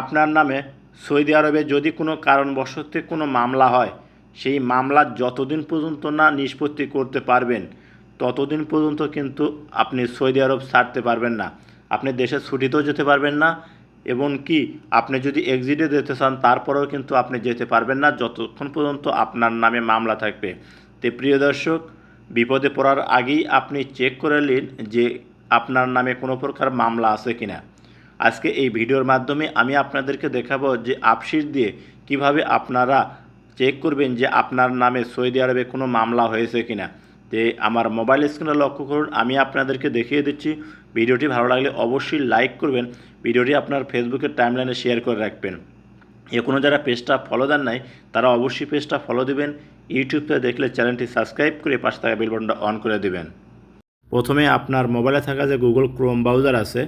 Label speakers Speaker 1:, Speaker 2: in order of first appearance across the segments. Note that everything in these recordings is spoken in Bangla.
Speaker 1: আপনার নামে সৌদি আরবে যদি কোনো কারণবশত কোনো মামলা হয়, সেই মামলা যতদিন পর্যন্ত না নিষ্পত্তি করতে পারবেন, ততদিন পর্যন্ত কিন্তু আপনি সৌদি আরব ছাড়তে পারবেন না। আপনি দেশে ছুটিতেও যেতে পারবেন না, এবং কি আপনি যদি এক্সিটে যেতে চান, তারপরেও কিন্তু আপনি যেতে পারবেন না যতক্ষণ পর্যন্ত আপনার নামে মামলা থাকবে। তে প্রিয় দর্শক, বিপদে পড়ার আগেই আপনি চেক করে নিন যে আপনার নামে কোনো প্রকার মামলা আছে কিনা। আজকে এই ভিডিওর মাধ্যমে আমি আপনাদেরকে দেখাবো যে আপসির দিয়ে কীভাবে আপনারা চেক করবেন যে আপনার নামে সৌদি আরবে কোনো মামলা হয়েছে কিনা। তে আমার মোবাইল স্ক্রিনে লক্ষ্য করুন, আমি আপনাদেরকে দেখিয়ে দিচ্ছি। ভিডিওটি ভালো লাগলে অবশ্যই লাইক করবেন। ভিডিওটি আপনার ফেসবুকের টাইমলাইনে শেয়ার করে রাখবেন। এখনও যারা পেজটা ফলো দেন নাই, তারা অবশ্যই পেজটা ফলো দিবেন। ইউটিউবতে দেখলে চ্যানেলটি সাবস্ক্রাইব করে পাশে থাকা বেল বাটনটা অন করে দিবেন। প্রথমে আপনার মোবাইলে থাকা যে গুগল ক্রোম ব্রাউজার আছে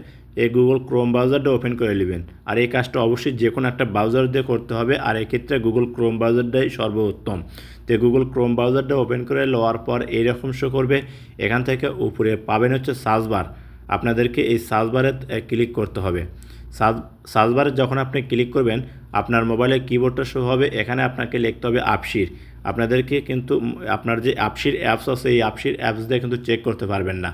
Speaker 1: এই গুগল ক্রোম ব্রাউজারটা ওপেন করে নেবেন। আর এই কাজটা অবশ্যই যে কোনো একটা ব্রাউজার দিয়ে করতে হবে, আর এক্ষেত্রে গুগল ক্রোম ব্রাউজারটাই সর্বোত্তম। তো গুগল ক্রোম ব্রাউজারটা ওপেন করে লওয়ার পর এইরকম শো করবে। এখান থেকে উপরে পাবেন হচ্ছে সার্চ বার আপনাদেরকে এই সার্চ বারে ক্লিক করতে হবে। সার্চ বারে যখন আপনি ক্লিক করবেন, আপনার মোবাইলে কিবোর্ডটা শো হবে। এখানে আপনাকে লিখতে হবে আপসির। আপনাদেরকে কিন্তু আপনার যে আপসির অ্যাপস আছে, এই আপসির অ্যাপস দিয়ে কিন্তু চেক করতে পারবেন না।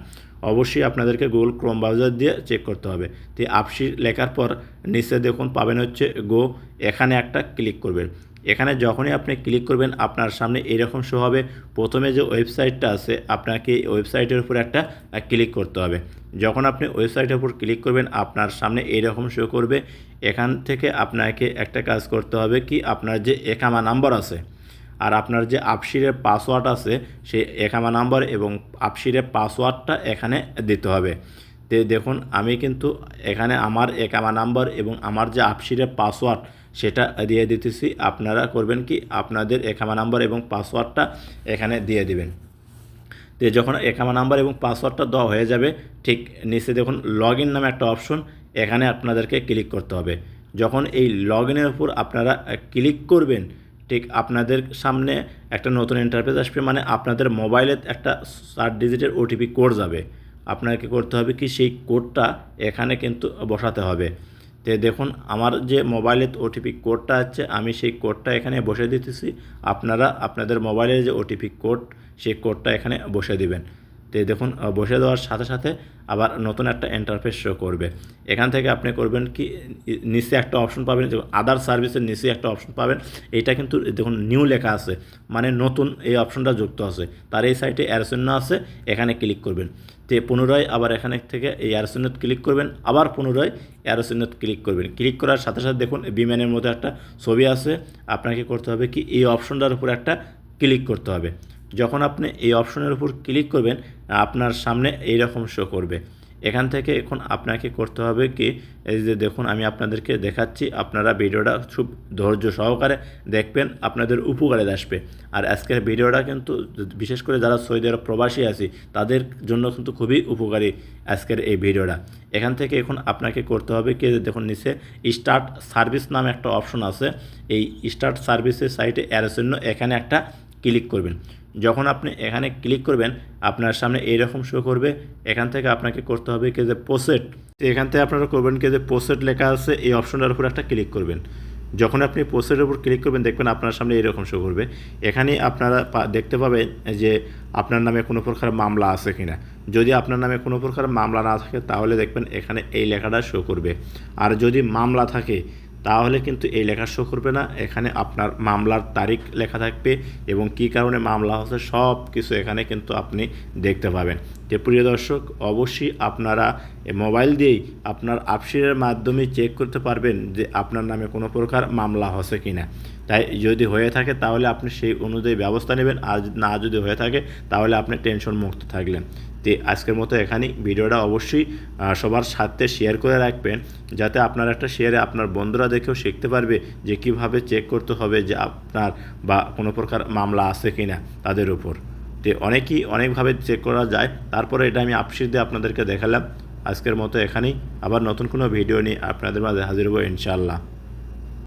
Speaker 1: অবশ্যই আপনাদেরকে গুগল ক্রোম ব্রাউজার দিয়ে চেক করতে হবে। তো এই আপসির লেখার পর নিচে দেখুন পাবেন হচ্ছে গো এখানে একটা ক্লিক করবেন। এখানে যখনই আপনি ক্লিক করবেন, আপনার সামনে এরকম শো হবে। প্রথমে যে ওয়েবসাইটটা আছে, আপনাকে ওয়েবসাইটের উপর একটা ক্লিক করতে হবে। যখন আপনি ওয়েবসাইটের উপর ক্লিক করবেন, আপনার সামনে এইরকম শো করবে। এখান থেকে আপনাকে একটা কাজ করতে হবে কি, আপনার যে একামা নাম্বার আছে আর আপনার যে আপসিরের পাসওয়ার্ড আছে সেই একামা নাম্বার এবং আপসিরের পাসওয়ার্ডটা এখানে দিতে হবে। তো দেখুন, আমি কিন্তু এখানে আমার একামা নাম্বার এবং আমার যে আপসিরের পাসওয়ার্ড, সেটা দিয়ে দিতেছি। আপনারা করবেন কি? আপনাদের একামা নাম্বার এবং পাসওয়ার্ডটা এখানে দিয়ে দিবেন। তো যখন একামা নাম্বার এবং পাসওয়ার্ডটা দেওয়া হয়ে যাবে, ঠিক নিচে দেখুন লগ ইন নামে একটা অপশন, এখানে আপনাদেরকে ক্লিক করতে হবে। যখন এই লগ ইনের উপর আপনারা ক্লিক করবেন ঠিক আপনাদের সামনে একটা নতুন ইন্টারফেস আসবে মানে আপনাদের মোবাইলে একটা চার ডিজিটের ওটিপি কোড যাবে। আপনাকে করতে হবে কি সেই কোডটা এখানে কিন্তু বসাতে হবে। তো দেখুন, আমার যে মোবাইলে ওটিপি কোডটা আছে, আমি সেই কোডটা এখানে বসে দিতেছি। আপনারা আপনাদের মোবাইলের যে ওটিপি কোড সেই কোডটা এখানে বসে দিবেন। তো দেখুন বসে দেওয়ার সাথে সাথে আবার নতুন একটা ইন্টারফেস শো করবে। এখান থেকে আপনি করবেন কি নিচে একটা অপশন পাবেন যে আদার সার্ভিসের নিচে একটা অপশন পাবেন। এইটা কিন্তু, দেখুন নিউ লেখা আছে মানে নতুন এই অপশনটা যুক্ত আছে। তার এই সাইটে অ্যারসন্য আছে, এখানে ক্লিক করবেন। তে পুনরায় আবার এখানে থেকে এই অ্যারোসিনত ক্লিক করবেন, আবার পুনরায় অ্যারোসিনত ক্লিক করবেন। ক্লিক করার সাথে সাথে দেখুন বিমানের মধ্যে একটা ছবি আছে, আপনাকে করতে হবে কি, এই অপশনটার উপর একটা ক্লিক করতে হবে। যখন আপনি এই অপশনের উপর ক্লিক করবেন, আপনার সামনে এই রকম শো করবে। এখান থেকে এখন আপনাকে করতে হবে কি, এই যে দেখুন, আমি আপনাদেরকে দেখাচ্ছি, আপনারা ভিডিওটা খুব ধৈর্য সহকারে দেখবেন, আপনাদের উপকারে আসবে। আর আজকের ভিডিওটা কিন্তু বিশেষ করে যারা সৌদি আরব প্রবাসী আছি, তাদের জন্য কিন্তু খুবই উপকারী আজকের এই ভিডিওটা। এখান থেকে এখন আপনাকে করতে হবে কি দেখুন, নিচে স্টার্ট সার্ভিস নামে একটা অপশন আছে। এই স্টার্ট সার্ভিসের সাইটে এর জন্য এখানে একটা ক্লিক করবেন। যখন আপনি এখানে ক্লিক করবেন, আপনার সামনে এইরকম শো করবে। এখান থেকে আপনাকে করতে হবে কি যে পোসেট এখান থেকে আপনারা করবেন কি যে পোসেট লেখা আছে, এই অপশনটার উপর একটা ক্লিক করবেন। যখন আপনি পোস্টের উপর ক্লিক করবেন, দেখবেন আপনার সামনে এরকম শো করবে। এখানে আপনারা দেখতে পাবেন যে আপনার নামে কোনো প্রকার মামলা আছে কিনা। যদি আপনার নামে কোনো প্রকার মামলা না থাকে, তাহলে দেখবেন এখানে এই লেখাটা শো করবে। আর যদি মামলা থাকে তাহলে কিন্তু এই লেখা শো করবে না। এখানে আপনার মামলার তারিখ লেখা থাকবে এবং কি কারণে মামলা হচ্ছে সব কিছু এখানে কিন্তু আপনি দেখতে পাবেন। যে প্রিয় দর্শক, অবশ্যই আপনারা মোবাইল দিয়েই আপনার আপসিরের মাধ্যমে চেক করতে পারবেন যে আপনার নামে কোনো প্রকার মামলা হচ্ছে কি না তাই যদি হয়ে থাকে তাহলে আপনি সেই অনুযায়ী ব্যবস্থা নেবেন, আর না যদি হয়ে থাকে তাহলে আপনি টেনশন মুক্ত থাকলেন। তো আজকের মতো এখানেই ভিডিওটা অবশ্যই সবার সাথে শেয়ার করে রাখবেন, যাতে আপনার একটা শেয়ারে আপনার বন্ধুরা দেখেও শিখতে পারবে যে কীভাবে চেক করতে হবে যে আপনার বা কোনো প্রকার মামলা আছে কি না তাদের উপর। তো অনেকেই, অনেকভাবে চেক করা যায়। তারপরে এটা আমি আপসির দিয়ে আপনাদেরকে দেখালাম। আজকের মতো এখানেই। আবার নতুন কোনো ভিডিও নিয়ে আপনাদের মাঝে হাজির হব ইনশাআল্লাহ।